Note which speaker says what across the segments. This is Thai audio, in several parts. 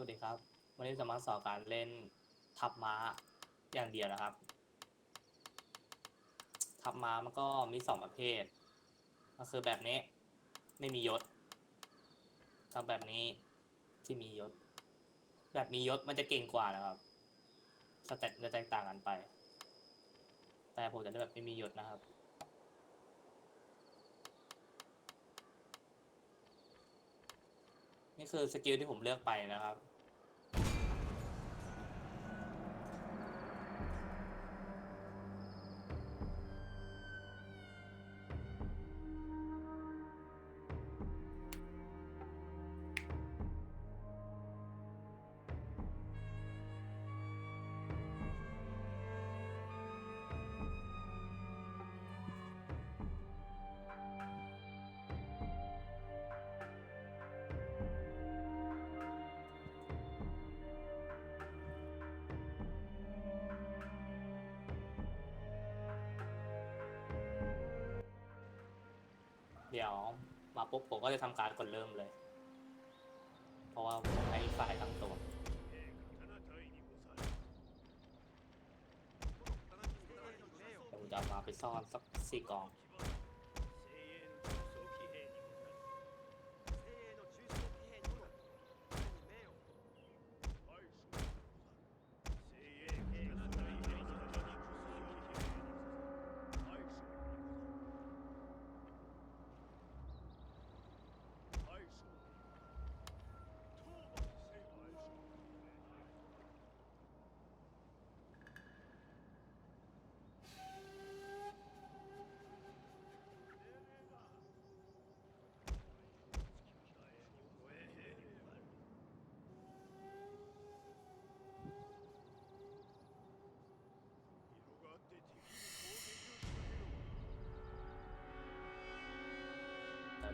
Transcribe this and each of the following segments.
Speaker 1: วัสดีครับ วันนี้จะมาสอนการเล่นทับม้าอย่างเดียวนะครับ ทับม้ามันก็มีสองประเภท ก็คือแบบนี้ไม่มียศกับแบบนี้ที่มียศ แบบมียศมันจะเก่งกว่านะครับ สเต็ปจะแตกต่างกันไป แต่ผมจะเลือกแบบไม่มียศนะครับ นี่คือสกิลที่ผมเลือกไปนะครับ ดี๋ยวมาปุ๊บผมก็จะทำการกดเริ่มเลย เพราะว่าผมให้ฝ่ายทั้งตัว ผมจะเอามาไปซ่อนสักสี่กอง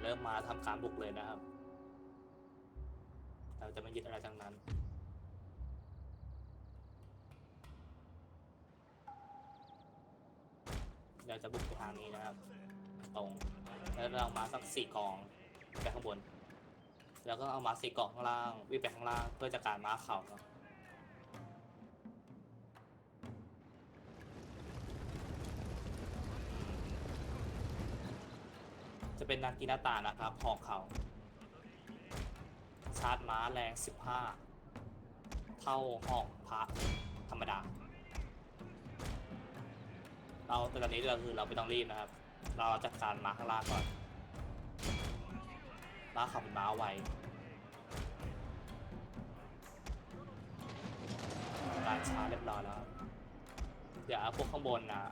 Speaker 1: เริ่มมาทำการบุกเลยนะครับ เราจะไม่ยึดอะไรทั้งนั้น เราจะบุกทางนี้นะครับ ตรง แล้วเรามาสักสี่กองไปข้างบน แล้วก็เอามาสี่กองข้างล่างวิ่งไปข้างล่างเพื่อจะการม้าเข่าเนา จะเป็นนากินาตานะครับหอกเขาชาร์จม้าแรง 15 เท่าหอกพระธรรมดา เราแต่ตอนนี้เราคือเราไม่ต้องรีบนะครับ เราจัดการม้าข้างล่างก่อนม้าขับเป็นม้าไวการชาร์จเรียบร้อยแล้ว เดี๋ยวเอาพวกข้างบนนะ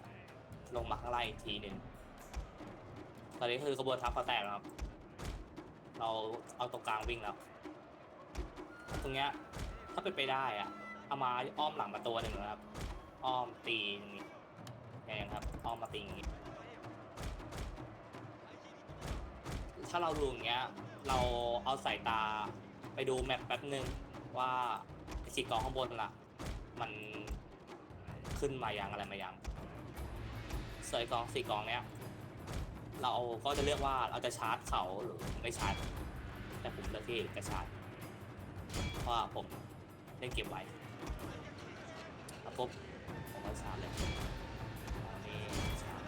Speaker 1: ลงมาข้างล่างอีกทีหนึ่ง ตอนนี้คือกระบวนทัพเขาแตกแล้วครับ เราเอาตรงกลางวิ่งแล้ว ตรงเนี้ยถ้าเป็นไปได้อะเอามาอ้อมหลังมาตัวหนึ่งนะครับ อ้อมตีอย่างนี้อย่างนี้ครับ อ้อมมาตีอย่างนี้ ถ้าเราดูอย่างเงี้ย เราเอาสายตาไปดูแมปแป๊บหนึ่งว่าสีกองข้างบนล่ะ มันขึ้นมายังอะไรมายังเสยกองสี่กองเนี้ย เราก็จะเลือกว่าเราจะชาร์จเขาหรือไม่ชาร์จ แต่ผมเลือกที่จะชาร์จเพราะว่าผมเล่นเก็บไว้แล้วปุ๊บผมก็ชาร์จเลยอันนี้ชาร์จ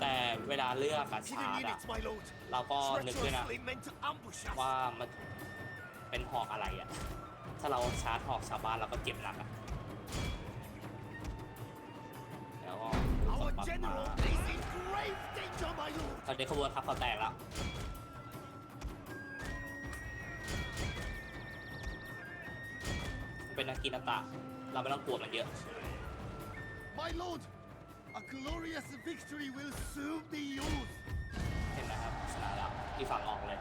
Speaker 1: แต่เวลาเลือกอะชาร์จ
Speaker 2: Hidden
Speaker 1: อะ
Speaker 2: units, my lord.
Speaker 1: เราก็นึกด้วยนะ
Speaker 2: Treacherously meant to ambush us.
Speaker 1: ว่ามันเป็นหอกอะไรอะถ้าเราชาร์จหอกชาวบ้านเราก็เจ็บหนักอะแล้วก็
Speaker 2: Our
Speaker 1: ปักมา ตอนนี้ขบวนทัพเขาแตกแล้วมันเป็นนักกินนักตะเราไม่ต้องกลัวมันเยอะ
Speaker 2: My lord, a glorious victory will soon be yours.
Speaker 1: เห็นไหมครับชนะแล้วที่ฝั่งออกเลย